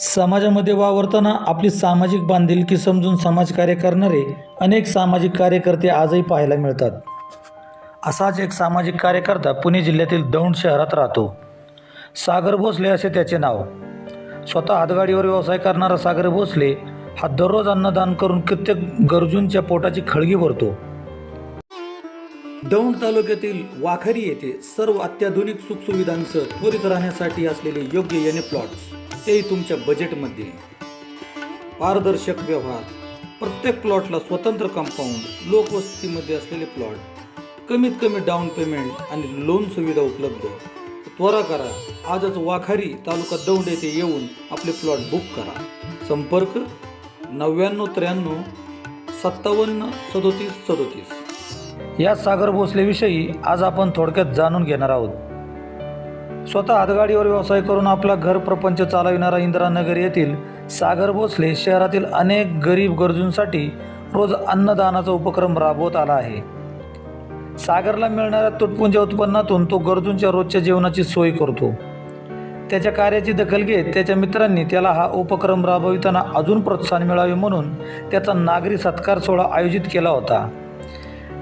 समाजामध्ये वावरताना आपली सामाजिक बांधिलकी समजून समाजकार्य करणारे अनेक सामाजिक कार्यकर्ते आजही पाहायला मिळतात. असाच एक सामाजिक कार्यकर्ता पुणे जिल्ह्यातील दौंड शहरात राहतो. सागर भोसले असे त्याचे नाव. स्वतः हातगाडीवर व्यवसाय करणारा सागर भोसले हा दररोज अन्नदान करून कित्येक गरजूंच्या पोटाची खळगी भरतो. दौंड तालुक्यातील वाखरी येथे सर्व अत्याधुनिक सुखसुविधांसह त्वरित राहण्यासाठी असलेले योग्य येणे प्लॉट्स तेही तुमच्या बजेटमध्ये पारदर्शक व्यवहार प्रत्येक प्लॉटला स्वतंत्र कंपाऊंड लोकवस्तीमध्ये असलेले प्लॉट कमीत कमी डाऊन पेमेंट आणि लोन सुविधा उपलब्ध. त्वरा करा आजच वाखारी तालुका दौंड येथे येऊन आपले प्लॉट बुक करा. संपर्क नव्याण्णव त्र्याण्णव सत्तावन्न सदोतीस सदोतीस. या सागर भोसलेविषयी आज आपण थोडक्यात जाणून घेणार आहोत. स्वतः हातगाडीवर व्यवसाय करून आपला घर प्रपंच चालविणारा इंदिरानगर येथील सागर भोसले शहरातील अनेक गरीब गरजूंसाठी रोज अन्नदानाचा उपक्रम राबवत आला आहे. सागरला मिळणाऱ्या तुटपुंज्या उत्पन्नातून तो गरजूंच्या रोजच्या जेवणाची सोय करतो. त्याच्या कार्याची दखल घेत त्याच्या मित्रांनी त्याला हा उपक्रम राबविताना अजून प्रोत्साहन मिळावे म्हणून त्याचा नागरी सत्कार सोहळा आयोजित केला होता.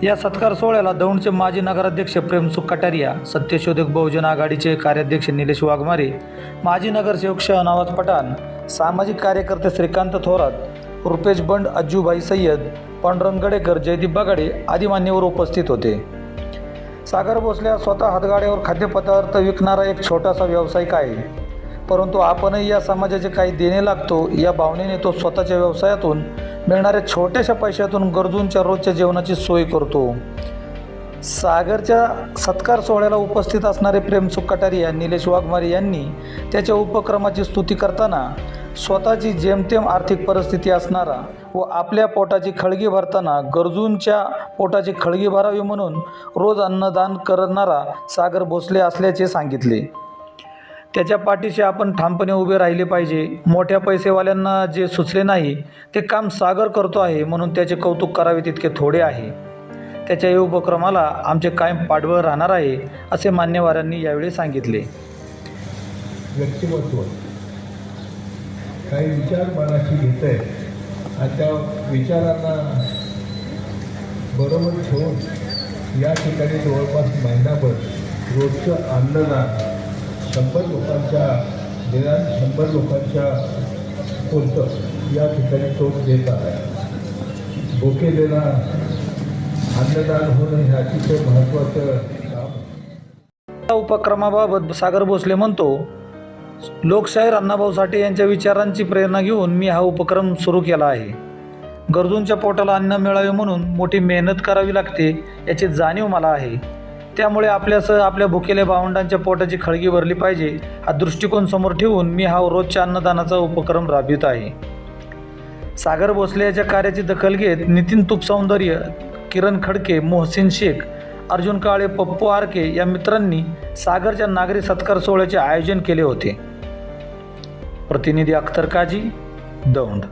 या सत्कार सोहळ्याला दौंडचे माजी नगराध्यक्ष प्रेमसुख कटारिया सत्यशोधक बहुजन आघाडीचे कार्याध्यक्ष निलेश वाघमारे माजी नगरसेवक शहनवाज पठाण सामाजिक कार्यकर्ते श्रीकांत थोरात रुपेश बंड अज्जूभाई सय्यद पांडुरंग गडेकर जयदीप बगाडे आदी मान्यवर उपस्थित होते. सागर भोसले स्वतः हातगाड्यावर खाद्यपदार्थ विकणारा एक छोटासा व्यावसायिक आहे. परंतु आपणही या समाजाचे काही देणे लागतो या भावनेने तो स्वतःच्या व्यवसायातून मिळणाऱ्या छोट्याशा पैशातून गरजूंच्या रोजच्या जेवणाची सोय करतो. सागरच्या सत्कार सोहळ्याला उपस्थित असणारे प्रेमसुख कटारिया निलेश वाघमारे यांनी त्याच्या उपक्रमाची स्तुती करताना स्वतःची जेमतेम आर्थिक परिस्थिती असणारा व आपल्या पोटाची खळगी भरताना गरजूंच्या पोटाची खळगी भरावी म्हणून रोज अन्नदान करणारा सागर भोसले असल्याचे सांगितले. त्याच्या पाठीशी आपण ठामपणे उभे राहिले पाहिजे. मोठ्या पैसेवाल्यांना जे सुचले नाही ते काम सागर करतो आहे म्हणून त्याचे कौतुक करावे तितके थोडे आहे. त्याच्या या उपक्रमाला आमचे कायम पाठबळ राहणार आहे असे मान्यवरांनी यावेळी सांगितले. व्यक्तिमत्व. काही विचार मनाशी घेत आहे आणि त्या विचारांना बरोबर ठेवून या ठिकाणी जवळपास महिनाभर रोजचं अन्नदान शंभर लोकांच्या निदान शंभर लोकांच्या कोणतं या ठिकाणी तो देत आहे. बोके देणं अन्नदान होणं हे अतिशय महत्त्वाचं काम या उपक्रमाबाबत सागर भोसले म्हणतो लोकशाहीर अण्णाभाऊ साठे यांच्या विचारांची प्रेरणा घेऊन मी हा उपक्रम सुरू केला आहे. गरजूंच्या पोटाला अन्न मिळावे म्हणून मोठी मेहनत करावी लागते याची जाणीव मला आहे. त्यामुळे आपल्यासह आपल्या भुकेल्या भावंडांच्या पोटाची खळगी भरली पाहिजे. हा दृष्टिकोन समोर ठेवून मी हा रोजच्या अन्नदानाचा उपक्रम राबवित आहे. सागर भोसले याच्या कार्याची दखल घेत नितीन तुप सौंदर्य किरण खडके मोहसिन शेख अर्जुन काळे पप्पू आरके या मित्रांनी सागरच्या नागरी सत्कार सोहळ्याचे आयोजन केले होते. प्रतिनिधी अख्तर काजी दौंड.